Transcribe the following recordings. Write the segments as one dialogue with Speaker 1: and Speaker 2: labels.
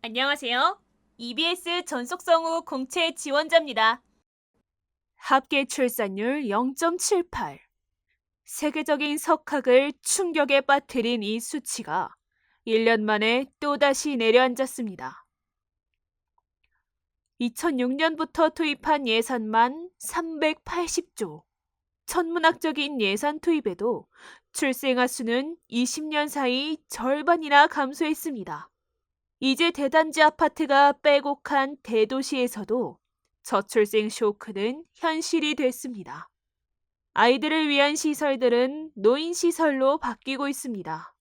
Speaker 1: 안녕하세요. EBS 전속성우 공채 지원자입니다. 합계 출산율 0.78. 세계적인 석학을 충격에 빠뜨린 이 수치가 1년 만에 또다시 내려앉았습니다. 2006년부터 투입한 예산만 380조. 천문학적인 예산 투입에도 출생아 수는 20년 사이 절반이나 감소했습니다. 이제 대단지 아파트가 빼곡한 대도시에서도 저출생 쇼크는 현실이 됐습니다. 아이들을 위한 시설들은 노인 시설로 바뀌고 있습니다.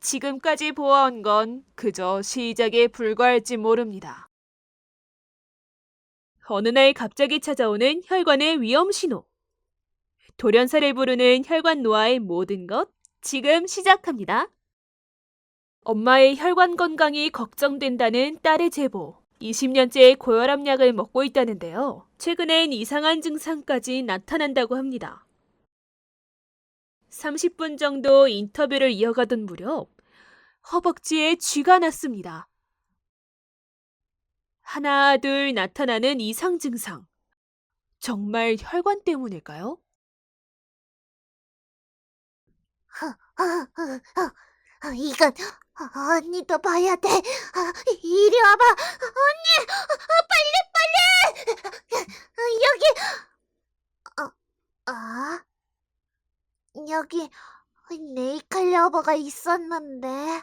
Speaker 1: 지금까지 보아온 건 그저 시작에 불과할지 모릅니다. 어느 날 갑자기 찾아오는 혈관의 위험 신호. 돌연사를 부르는 혈관 노화의 모든 것 지금 시작합니다. 엄마의 혈관 건강이 걱정된다는 딸의 제보. 20년째 고혈압 약을 먹고 있다는데요. 최근엔 이상한 증상까지 나타난다고 합니다. 30분 정도 인터뷰를 이어가던 무렵 허벅지에 쥐가 났습니다. 하나, 둘 나타나는 이상 증상. 정말 혈관 때문일까요?
Speaker 2: 아, 이건 언니도 봐야 돼. 아, 이리 와봐, 언니. 아, 빨리 빨리. 여기. 어, 아, 여기 네이클러버가 있었는데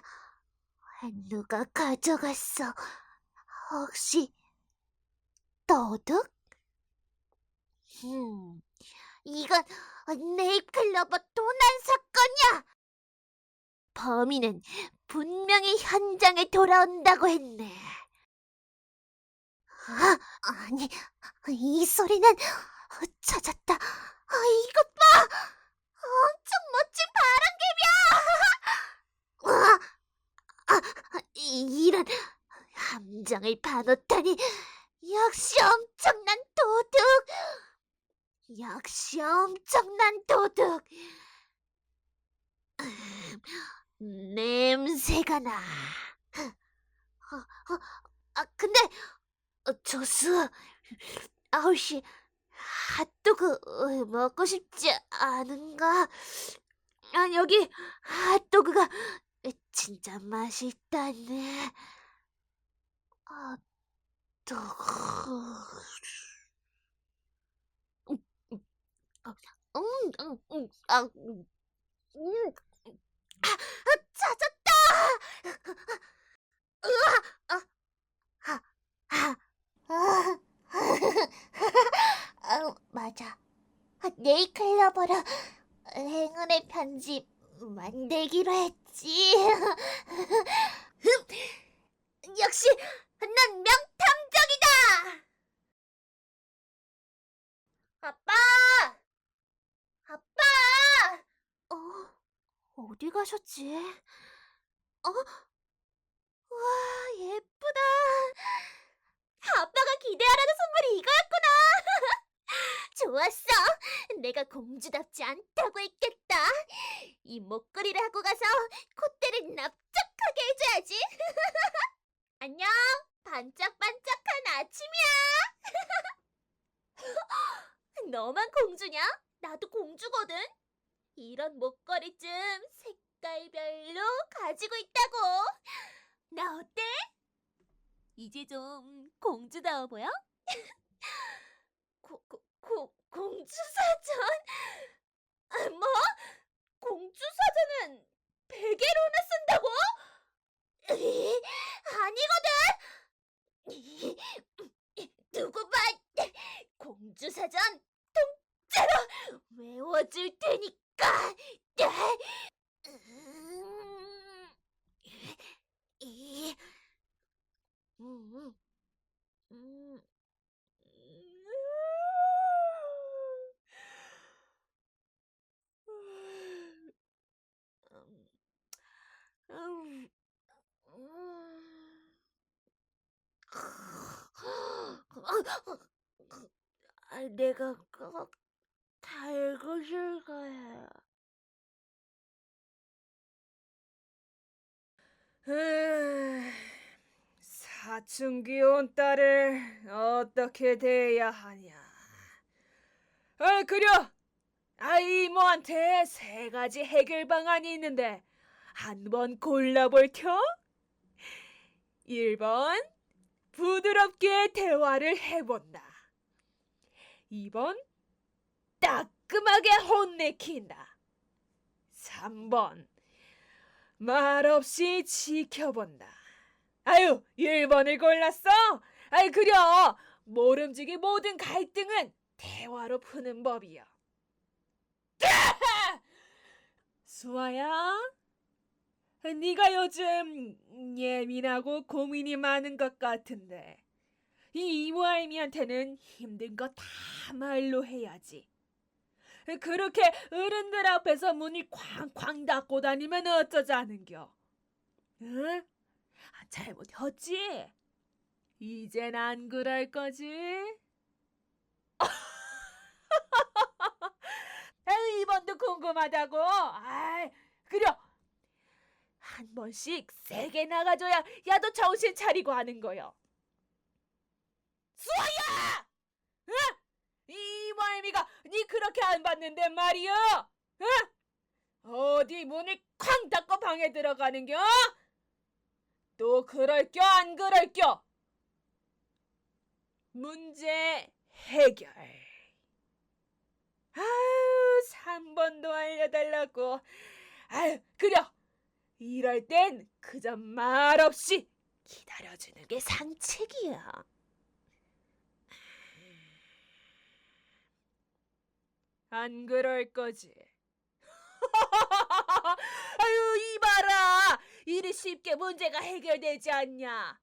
Speaker 2: 누가 가져갔어? 혹시 도둑? 음, 이건 네이클 러버 도난 사건이야. 범인은 분명히 현장에 돌아온다고 했네. 아, 아니, 이 소리는 어, 찾았다. 아, 이것 봐! 엄청 멋진 바람개비야! 아, 아, 이런 함정을 파놓다니 역시 엄청난 도둑! 역시 엄청난 도둑! 음, 냄새가 나. 어, 어, 아, 근데, 어, 조수, 아우씨, 핫도그 어, 먹고 싶지 않은가? 아, 여기 핫도그가 진짜 맛있다네. 핫도그. 음, 음, 음, 아, 음, 음. 아, 아, 찾았다! 으아! 아, 아, 아, 아, 아, 맞아. 아, 네이클러버로 행운의 편지 만들기로 했지. 흠, 역시 난 명탐정이다! 아빠! 아빠! 어? 어디 가셨지? 어? 와, 예쁘다. 아빠가 기대하라는 선물이 이거였구나. 좋았어. 내가 공주답지 않다고 했겠다. 이 목걸이를 하고 가서 콧대를 납작하게 해줘야지. 안녕. 반짝반짝한 아침이야. 너만 공주냐? 나도 공주거든. 이런 목걸이 좀 색깔별로 가지고 있다고. 나 어때? 이제 좀 공주다워 보여? 고, 고, 고, 공주사전? 아, 뭐? 공주사전은 베개로나 쓴다고? 으이, 아니거든! 두고 봐! 공주사전 통째로 외워줄 테니까! 음, 이, 음, 음, 음, 아, 내가 꼭 달궈줄 거야.
Speaker 1: 사춘기 온 딸을 어떻게 대해야 하냐? 아, 그려! 아, 이모한테 세 가지 해결 방안이 있는데 한번 골라볼 텨? 1번, 부드럽게 대화를 해본다. 2번, 따끔하게 혼내킨다. 3번, 말없이 지켜본다. 아유, 1번을 골랐어? 아이, 그려! 모름지기 모든 갈등은 대화로 푸는 법이요. 수아야, 네가 요즘 예민하고 고민이 많은 것 같은데 이 이모할미한테는 힘든 거 다 말로 해야지. 그렇게 어른들 앞에서 문을 쾅쾅 닫고 다니면 어쩌자는겨? 응? 아, 잘못했지? 이젠 안 그럴 거지? 아유, 이번도 궁금하다고? 아이, 그려! 한 번씩 세게 나가줘야 야도 정신 차리고 하는 거요. 수아야! 응? 이 말미가 니 그렇게 안 봤는데 말이여! 응? 어디 문을 쾅 닫고 방에 들어가는겨? 또 그럴겨 안 그럴겨? 문제 해결. 아유, 3번도 알려달라고. 아유, 그려. 이럴 땐 그저 말없이 기다려주는 게 상책이야. 안 그럴 거지. 아유, 이봐라. 이리 쉽게 문제가 해결되지 않냐.